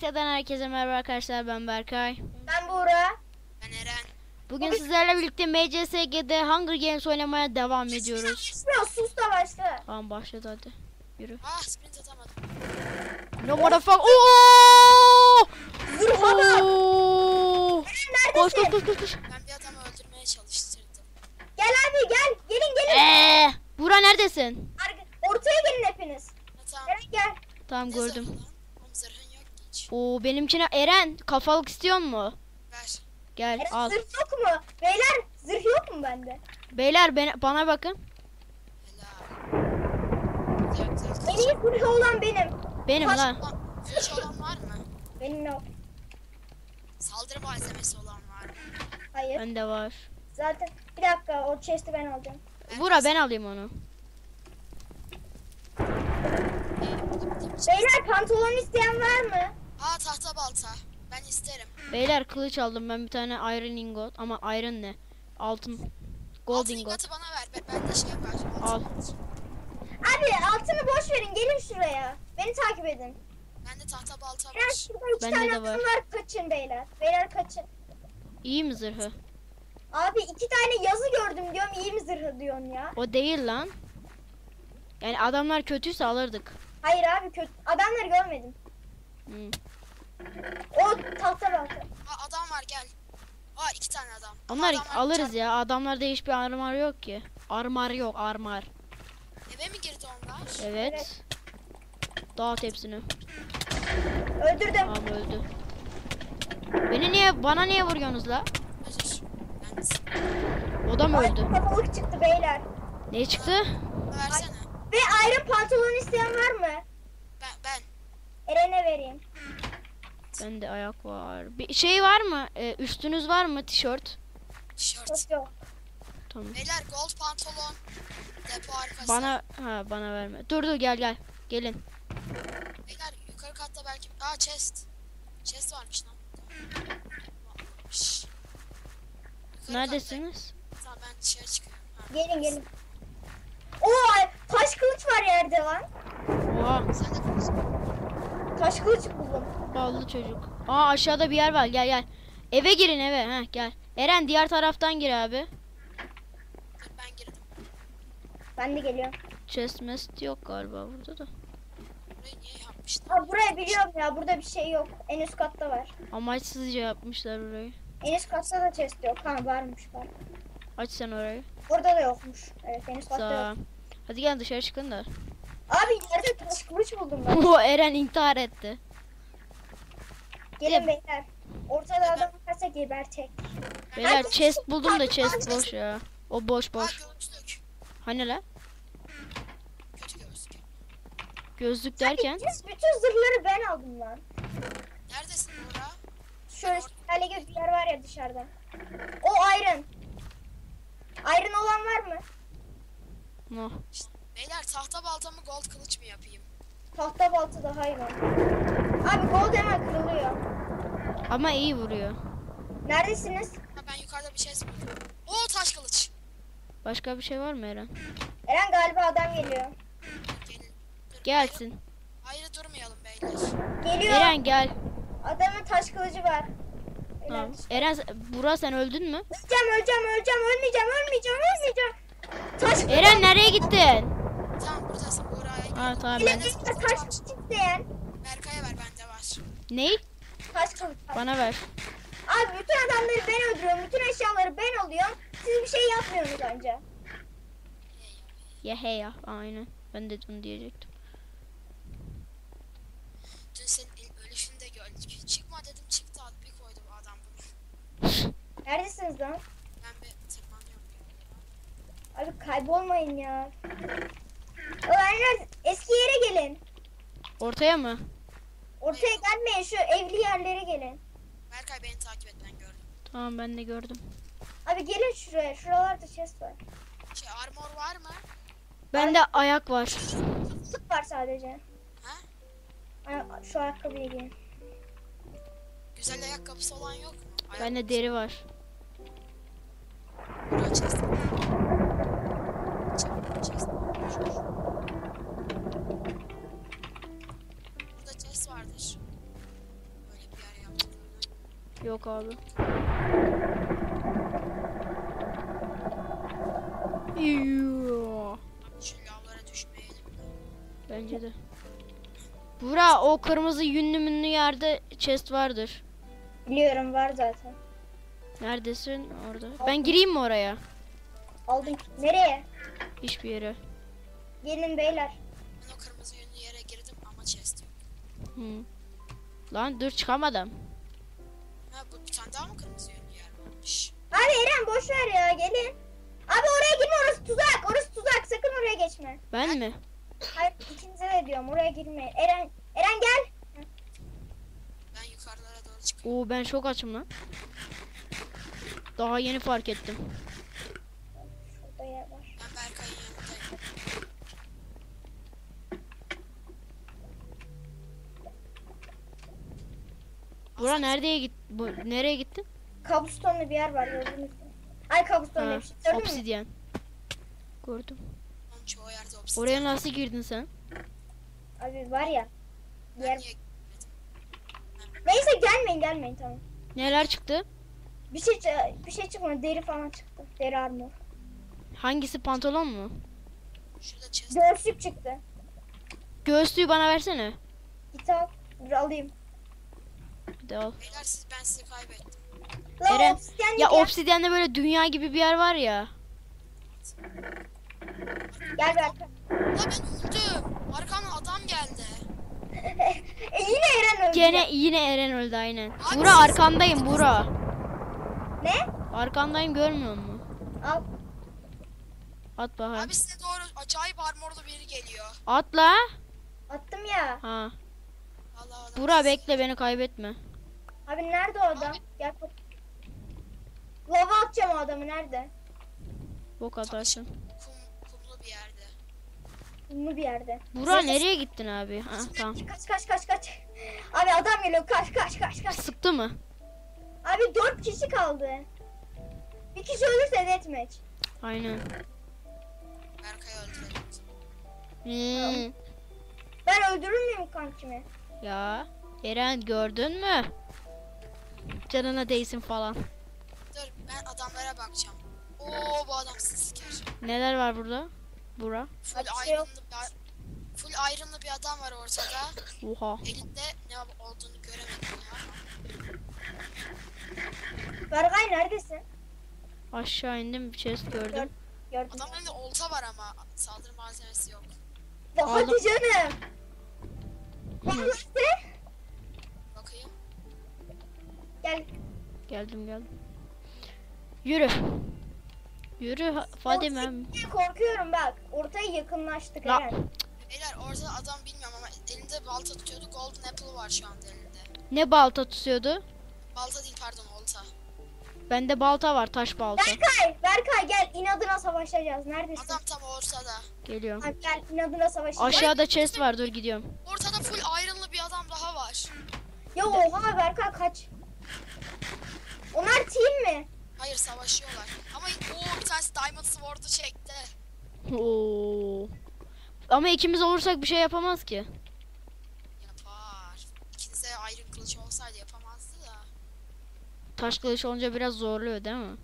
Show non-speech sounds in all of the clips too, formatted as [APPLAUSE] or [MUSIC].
Gaming'den herkese merhaba arkadaşlar ben Berkay. Ben Buğra. Ben Eren. Bugün sizlerle birlikte MCSG'de Hunger Games oynamaya devam ediyoruz. Susmuyor sus da başla. Tamam başladı hadi. Yürü. Ah sprint atamadım. No motherfucker. Oo! Zırha bak. Oo! Koş koş Neredesin? koş koş koş. Ben bir adamı öldürmeye çalıştırdım. Gel abi gel. Gelin gelin. Eee! Bura neredesin? Ortaya gelin hepiniz. Ha tamam. Eren gel. Tamam Ne gördüm. zırhı lan? Oğlum zırhın yok ki hiç. Oo benimkine Eren kafalık istiyor mu? Ver. Gel Eren al. zırh yok mu? Beyler zırh yok mu bende? Beyler ben, bana bakın. En iyi zırhı olan benim. Benim Kaç- lan. Kılıç olan var mı? Benim yok. Saldırı malzemesi olan var mı? Hayır. Bende var. Zaten bir dakika o chest'i ben alacağım. Bura ben alayım onu. Beyler pantolon isteyen var mı? Aa tahta balta. Ben isterim. Beyler kılıç aldım ben bir tane iron ingot ama iron ne? Altın. Gold Altın ingot. ingotu bana ver. Ben, bende şey var. Al. Altın. Abi altını boş verin gelin şuraya. Beni takip edin. Bende tahta balta var. şurada iki Bende tane de var. var. Kaçın beyler. Beyler kaçın. İyi mi zırhı? Abi iki tane yazı gördüm diyorum iyi mi zırhı diyorsun ya. O değil lan. Yani adamlar kötüyse alırdık. Hayır abi kötü. Adamları görmedim. Hmm. O tahta. Aa adam var gel. Aa iki tane adam. Onlar adamlar alırız çarp- ya. Adamlarda hiçbir armar yok ki. Armar yok armar. Eve mi girdi onlar? Evet. Evet. Dağıt hepsini. Öldürdüm. Tamam öldü. Beni niye bana niye vuruyorsunuz la? O da mı öldü? kafalık çıktı beyler. Ne çıktı? versene. Ve ayrı pantolon isteyen var mı? Ben ben. Eren'e vereyim. Bende ayak var. Bir şey var mı? Ee, üstünüz var mı tişört? Tişört. Yok yok. Tamam. Beyler gold pantolon. Depo arkası. Bana ha bana verme. Dur dur gel gel. Gelin. Beyler yukarı katta belki... Aa chest. Chest varmış lan. Şşş. Yukarı Neredesiniz? katta. Tamam ben dışarı çıkıyorum. Ha. Gelin gelin. Oo taş kılıç var yerde lan. Oha. Sen de. Taş kılıç buldum. Ballı çocuk. Aa aşağıda bir yer var. Gel gel. Eve girin eve. Ha gel. Eren diğer taraftan gir abi. Ben girdim. Ben de geliyorum. Chest mest yok galiba burada da. Burayı niye yapmışlar? Ha buraya biliyorum ya burada bir şey yok. En üst katta var. Amaçsızca yapmışlar orayı. En üst katta da chest yok. Ha varmış var. Aç sen orayı. Orada da yokmuş. Evet en üst katta yok. Sağ. Hadi gel dışarı çıkın da. Abi yerde taş kılıç buldum ben. O Eren intihar etti. Gelin beyler. Ortada adam varsa gebertek. Beyler chest buldum da chest boş ya. O boş boş. Hani la? Gözlük. Derken. Bütün, bütün zırhları ben aldım lan. Neredesin Buğra? Şöyle şöyle gibi bir yer var ya dışarıda. O iron. Iron olan var mı? No. İşte, beyler tahta balta mı gold kılıç mı yapayım? Tahta balta daha iyi. Abi gold hemen kırılıyor. Ama iyi vuruyor. Neredesiniz? Ha ben yukarıda bir chest buldum. Oo taş kılıç. Başka bir şey var mı Eren? Eren galiba adam geliyor. Gelin. Dur, Gelsin. Ayrı durmayalım beyler. Geliyor. Eren gel. Adamın taş kılıcı var. Tamam. Eren. Eren Bura sen öldün mü? Öleceğim öleceğim öleceğim ölmeyeceğim ölmeyeceğim ölmeyeceğim. Taş. Eren nereye gittin? Tamam buradasın gel. Ha tamam ben. kılıç isteyen. Berkay'a ver bende var. Ney? Taş kılıç. var. Bana ver. Abi bütün adamları ben öldürüyorum. Bütün eşyaları ben alıyorum. Siz bir şey yapmıyorsunuz anca. Ya he ya. Aynen. Ben de onu diyecektim. Dün senin ölüşünü de gördük. Çıkma dedim çıktı abi bir koydu bu adam bunu. Neredesiniz lan? Ben bir tırmanıyorum. Abi kaybolmayın ya. Öğrenler eski yere gelin. Ortaya mı? Ortaya gelmeyin şu evli yerlere gelin. Berkay beni takip et ben gördüm. Tamam ben de gördüm. Abi gelin şuraya. Şuralarda chest var. Şey armor var mı? Bende ayak var. Sık var sadece. Ha? Ay, Şu ayakkabıya giyin. Güzel ayakkabısı olan yok mu? Bende deri var. Buğra chest. Chest. Chest vardır. Yok abi. Bence de. Bura o kırmızı yünlü münlü yerde chest vardır. Biliyorum var zaten. Neredesin? Orada. Ben gireyim mi oraya? Aldım. Nereye? Hiçbir yere. Gelin beyler. Ben o kırmızı yönlü yere girdim ama chest yok. Hı. Lan dur çıkamadım. Bu bir tane daha mı kırmızı yönlü yer varmış? Abi Eren boş ver ya gelin. Abi oraya girme orası tuzak. Orası tuzak. Sakın oraya geçme. Ben mi? Hayır ikinize de diyorum oraya girmeyin. Eren Eren gel. Ben yukarılara doğru çıkıyorum. Oo ben çok açım lan. Daha yeni fark ettim. Bura nereye git? Bu nereye gittin? Kabustonlu bir yer var gördünüz mü? Ay kabustonlu Ha, bir şey. Gördün mü? obsidyen. Gördüm. Oraya nasıl girdin sen? Abi var ya. Yer. Neyse gelmeyin gelmeyin tamam. Neler çıktı? Bir şey bir şey çıkmadı. Deri falan çıktı. Deri armor. Hangisi pantolon mu? Göğüslük çıktı. Göğüslüğü bana versene. Kitap. Dur alayım. Hadi al. Beyler siz ben sizi kaybettim. Lan Eren, obsidyen Ya gel. obsidyende böyle dünya gibi bir yer var ya. Gel Berkay. La ben öldüm. Arkamdan adam geldi. [LAUGHS] e, yine Eren öldü. Gene yine Eren öldü aynen. Abi Bura siz- arkandayım bura. Ne? Arkandayım görmüyor musun? Al. At bakayım. Abi size doğru acayip armorlu biri geliyor. Atla. Attım ya. Ha. Allah Allah. Bura bekle beni kaybetme. Abi nerede o adam? Gel bak. Lava atacağım o adamı nerede? Bok atarsın. Kum, kumlu bir yerde. Ünlü bir yerde. Bura Ses- nereye gittin abi? Ha tamam. Kaç kaç kaç kaç. Abi adam geliyor kaç kaç kaç kaç. Sıktı mı? Abi dört kişi kaldı. Bir kişi ölürse deathmatch. Aynen. Berkay'ı öldürelim. Hmm. Ben öldürür müyüm kankimi? Ya Eren gördün mü? Canına değsin falan. Dur ben adamlara bakacağım. Oo bu adam siker. Neler var burada? Bura. Full Hadi iron'lı bir, full iron'lı bir adam var ortada. Oha. Elinde ne olduğunu göremedim ya. Berkay neredesin? Aşağı indim bir chest gördüm. Gördüm. Adamın elinde olta var ama saldırı malzemesi yok. Ya Hadi canım. Bakayım. Gel. Geldim geldim. Yürü. Yürü ha- Fadime. Korkuyorum bak. Ortaya yakınlaştık La- Eren. Beyler orada adam bilmiyorum ama elinde balta tutuyordu. Golden apple var şu anda elinde. Ne balta tutuyordu? Balta değil pardon olta. Bende balta var taş balta. Berkay, Berkay gel inadına savaşacağız. Neredesin? Adam tam ortada. Geliyorum. Abi gel inadına savaşacağız. Aşağıda chest var dur gidiyorum. Ortada full iron'lı bir adam daha var. Ya oha Berkay kaç. Onlar team mi? Hayır savaşıyorlar. Ama o bir tanesi Diamond Sword'u çekti. Oo. Ama ikimiz olursak bir şey yapamaz ki. Yapar. İkinize iron kılıç olsaydı yapamazdı da. Taş kılıç olunca biraz zorluyor değil mi?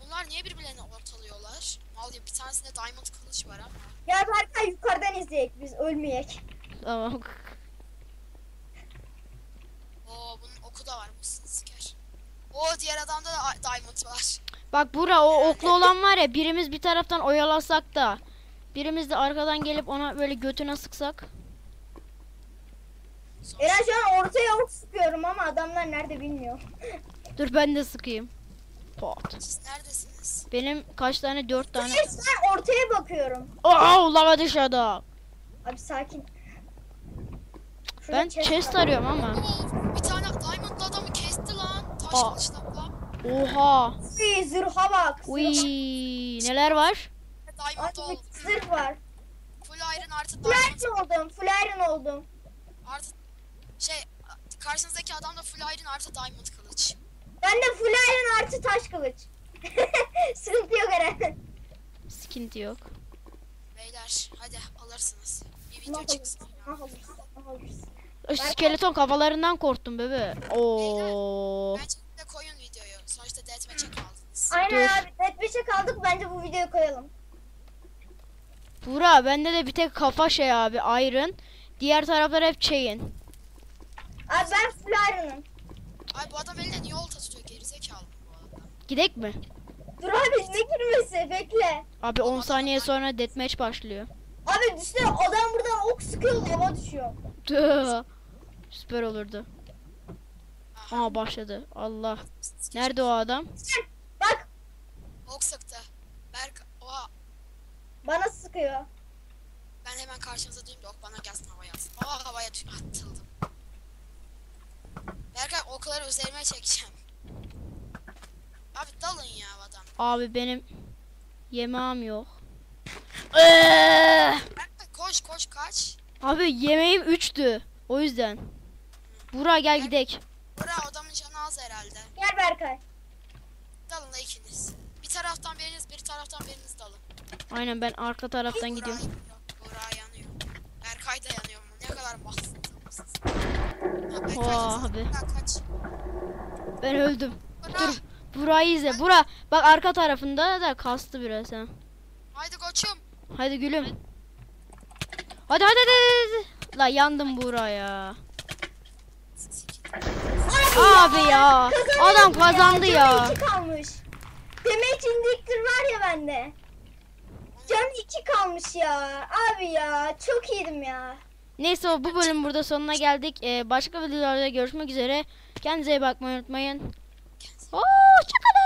Bunlar niye birbirlerini ortalıyorlar? Mal gibi bir tanesinde diamond kılıç var ama. Ya Berkay yukarıdan izleyek biz ölmeyek. Tamam. Oo bunun oku da var mısın siker. Oo diğer adamda da diamond var. Bak bura o oklu olan var ya birimiz bir taraftan oyalasak da birimiz de arkadan gelip ona böyle götüne sıksak. Eren şu an ortaya ok sıkıyorum ama adamlar nerede bilmiyor. [LAUGHS] Dur ben de sıkayım. Pot. Siz neredesiniz? Benim kaç tane? Dört tane. Yes, ben ortaya bakıyorum. Oh lava dışarıda. Abi sakin. Şurada Ben chest var. arıyorum ama. Bir kılıçla. Oha. Uy, zırha bak. Uy neler var? Diamond oldu. zırh var. Full iron artı Full diamond. iron oldum. Full iron oldum. Artı şey karşınızdaki adam da full iron artı diamond kılıç. Ben de full iron artı taş kılıç. [LAUGHS] Sıkıntı yok Eren. Sıkıntı yok. Beyler hadi alırsınız. Bir video alırsın? çıksın. Ne alırsın? Ne alırsın? skeleton kafalarından korktum bebe. Oo. Bence Aynen Dur. abi. Net 5'e kaldık. Bence bu videoyu koyalım. Buğra bende de bir tek kafa şey abi iron. Diğer taraflar hep chain. Abi ben full iron'ım. Ay bu adam elinde niye olta tutuyor? Gerizekalı bu arada. Gidek mi? Dur abi ne girmesi? Bekle. Abi 10 saniye sonra deathmatch başlıyor. Abi düşünsene adam buradan ok sıkıyor lava düşüyor. Tüh. Süper olurdu. Aha. Aa başladı. Allah. Nerede o adam? Ok sıktı. Berk oha. bana sıkıyor. Ben hemen karşınıza durayım da ok bana gelsin havaya atsın. Aa havaya atıldım. Berkay okları üzerime çekeceğim. Abi dalın ya adam. Abi benim yemeğim yok. Eee! Berkay koş koş kaç. Abi yemeğim 3'tü. O yüzden. Buğra gel gidek. Bura adamın canı az herhalde. Gel Berkay. Dalın da ikiniz. Bir taraftan biriniz bir taraftan biriniz dalın. Aynen ben arka taraftan Burak gidiyorum. yanıyor. Burak yanıyor. Berkay da yanıyor mu? Ne kadar bahtsız Oha abi. Kaç. Ben öldüm. Burak. Dur. Burayı izle. Bura bak arka tarafında da kastı biraz ha. Haydi koçum. Hadi gülüm. Hadi hadi hadi. hadi. La yandım buraya. Abi ya. Adam kazandı ya. Demek cindiktir var ya bende. Can iki kalmış ya. Abi ya çok iyiydim ya. Neyse bu bölüm burada sonuna geldik. Ee, başka videolarda görüşmek üzere. Kendinize iyi bakmayı unutmayın. Hoşçakalın.